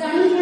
Thank you.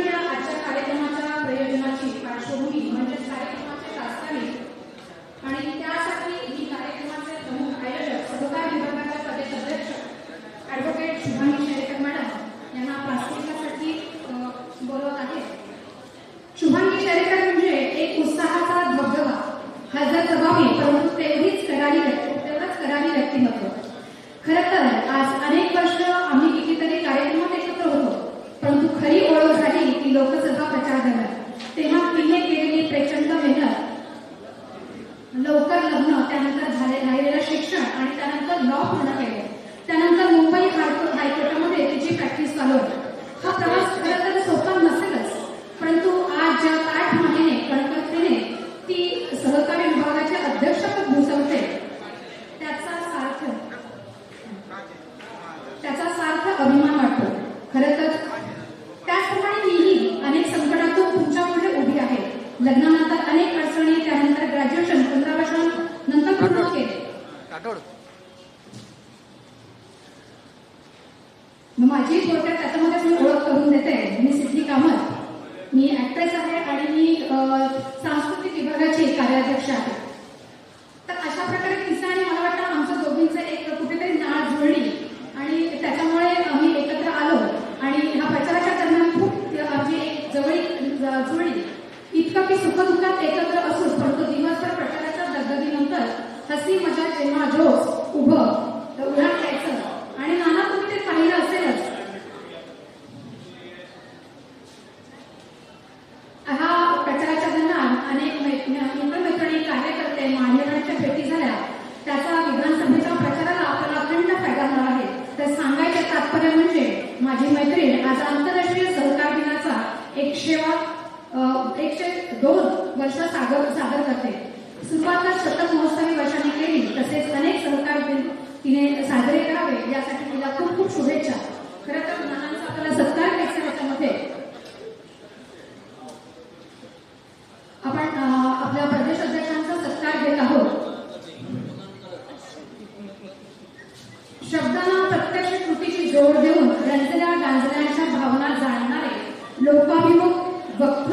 लग्नानंतर अनेक अडचणी त्यानंतर ग्रॅज्युएशन पंधरा वर्षांनंतर पूर्ण केले. माझी मैत्रीण आज आंतरराष्ट्रीय सहकार दिनाचा एकशेवा एकशे दोन वर्ष सागर सादर Le pavillon va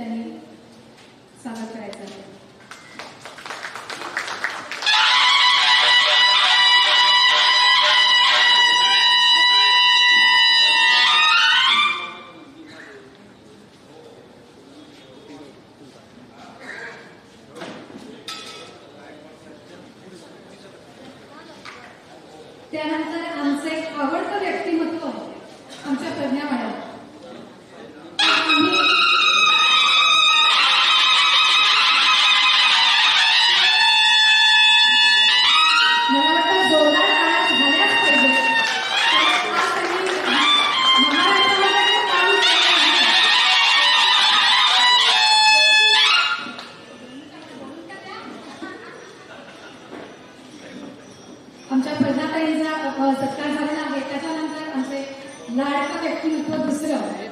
Can लाडकं व्यक्तिमत्व दुसरं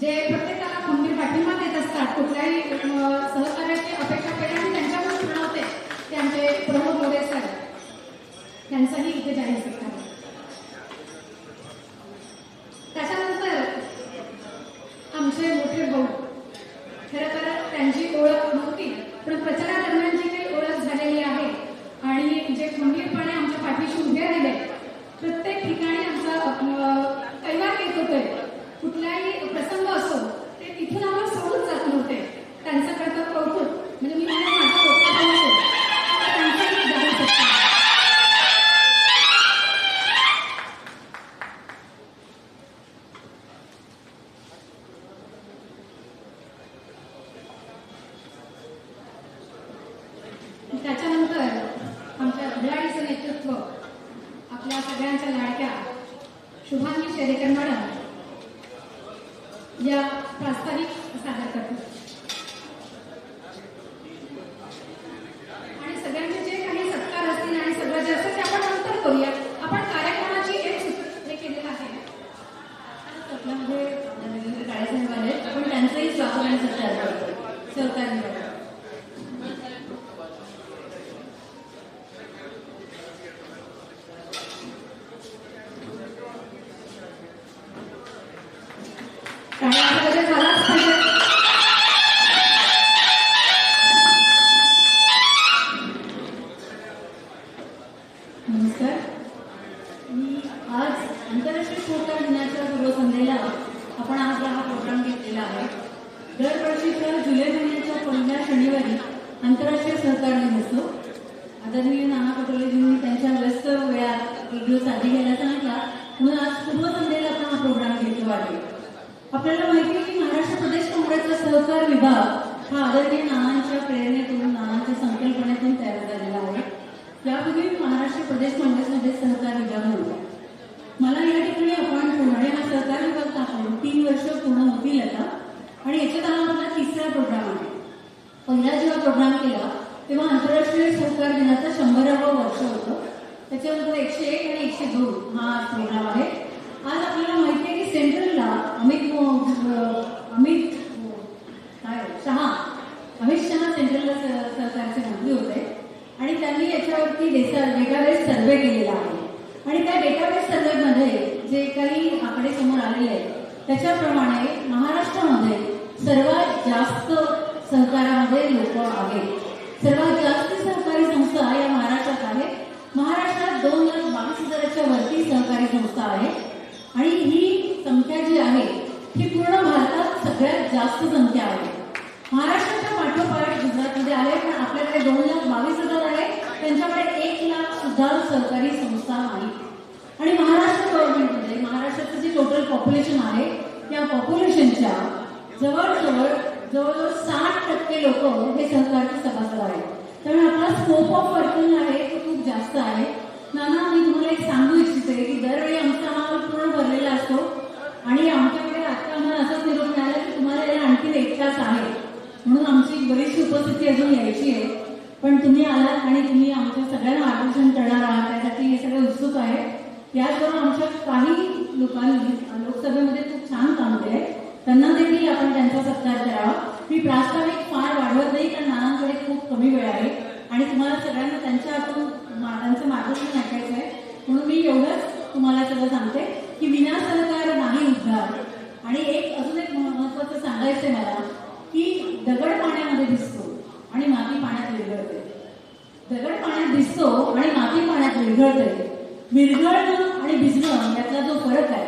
जे प्रत्येकाला खंबीर पाठिंबा देत असतात कुठल्याही सहकार्याची अपेक्षा केली आणि त्यांच्याकडून पूर्ण होते ते आमचे प्रमोद मोरे सर त्यांचाही इथे जाहीर सत्कार त्याच्यानंतर आमचे मोठे भाऊ खरं तर त्यांची ओळख नव्हती पण प्रचारादरम्यान जी काही ओळख झालेली आहे. आणि जे खंबीरपणे आमच्या पाठीशी उभे राहिले या सादर करतो आणि सगळ्यांचे जे काही सत्कार असतील आणि सगळं जे असेल ते आपण नंतर करूया आपण कार्यक्रमाची एक सूत्र केलेलं आहे आपल्यामध्ये आले आपण त्यांचंही स्वागत आणि सत्कार जुलै महिन्याच्या पहिल्या शनिवारी आंतरराष्ट्रीय सहकार दिन असतो. आदरणीय नाना पटोलेजींनी त्यांच्या व्यस्त वेळात एक दिवस आधी घ्यायला सांगितला म्हणून आज पूर्वसंध्येला आपण हा प्रोग्राम घेतला वाटेल आपल्याला माहिती आहे की महाराष्ट्र प्रदेश काँग्रेसचा सहकार विभाग हा आदरणीय नानांच्या प्रेरणेतून नानांच्या संकल्प तयार झालेला आहे यापूर्वी महाराष्ट्र प्रदेश काँग्रेसमध्ये सहकार विभाग नव्हता मला या ठिकाणी अपॉइंट होऊन आणि हा सहकार विभाग टाकून तीन वर्ष पूर्ण होतील आता आणि याच्यात हा आपला तिसरा प्रोग्राम आहे पहिला जेव्हा प्रोग्राम केला तेव्हा आंतरराष्ट्रीय सहकार दिनाचं शंभरावं वर्ष होतं. त्याच्यानंतर एकशे एक आणि एकशे दोन हा प्रोग्राम आहे. आज आपल्याला माहिती आहे की सेंट्रलला अमित अमित काय हो? शहा. अमित शहा सेंट्रलला सरकारचे मंत्री होते. आणि त्यांनी याच्यावरती डेटाबेस सर्वे केलेला आहे. आणि त्या डेटाबेस सर्वेमध्ये जे काही आकडे समोर आलेले आहेत त्याच्याप्रमाणे महाराष्ट्रामध्ये सर्वात जास्त सहकारामध्ये लोक आहेत. सर्वात जास्त सहकारी संस्था या महाराष्ट्रात आहे. महाराष्ट्रात दोन लाख बावीस हजाराच्या वरती सहकारी संस्था आहे. आणि ही संख्या जी आहे ही पूर्ण भारतात सगळ्यात जास्त संख्या आहे. महाराष्ट्राच्या पाठोपाठ गुजरातमध्ये आहे पण आपल्याकडे दोन लाख बावीस हजार आहे. त्यांच्याकडे एक लाख सुद्धा सहकारी संस्था आहेत आणि महाराष्ट्र गव्हर्नमेंटमध्ये महाराष्ट्राचं जे टोटल पॉप्युलेशन आहे त्या पॉप्युलेशनच्या जवळजवळ जवळजवळ साठ टक्के लोक हे सहकारचे सभासद आहेत. त्यामुळे आपला स्कोप ऑफ वर्किंग आहे तो खूप जास्त आहे. नाना मी तुम्हाला एक सांगू इच्छिते की दरवेळी आमचा माल पूर्ण भरलेला असतो आणि आमच्याकडे आता आम्हाला असंच निरोप मिळाला की तुम्हाला याला आणखी एक तास आहे. म्हणून आमची बरीचशी उपस्थिती अजून यायची आहे. पण तुम्ही आलात आणि तुम्ही आमच्या सगळ्यांना आकर्षण करणार आहात त्यासाठी हे सगळे उत्सुक आहे. याचबरोबर आमच्या काही लोकांनी लोकसभेमध्ये खूप छान काम केलंय. त्यांना देखील आपण त्यांचा सत्कार करावा. मी प्रास्ताविक फार वाढवत नाही कारण नानांकडे खूप कमी वेळ आहे. आणि तुम्हाला सगळ्यांना त्यांच्या हातून त्यांचं मार्गदर्शन ऐकायचं आहे. म्हणून मी एवढंच तुम्हाला सगळं सांगते की विना सहकार नाही उद्धार. आणि एक अजून एक महत्वाचं सांगायचं आहे मला की दगड पाण्यामध्ये दिसतो आणि माती पाण्यात विरघळते. दगड पाण्यात दिसतो आणि माती पाण्यात विरघळते. विरघळणं आणि भिजणं यातला जो फरक आहे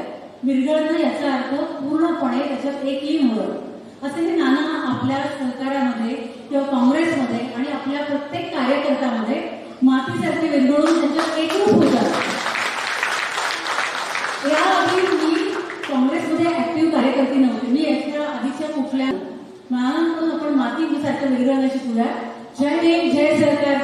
विरघळणं याचा अर्थ पूर्णपणे त्याच्यात एकही लीन होणं असे हे नाना आपल्या सहकार्यामध्ये किंवा काँग्रेसमध्ये आणि आपल्या प्रत्येक कार्यकर्त्यामध्ये मातीसारखे विरघळून त्याच्यात एकरूप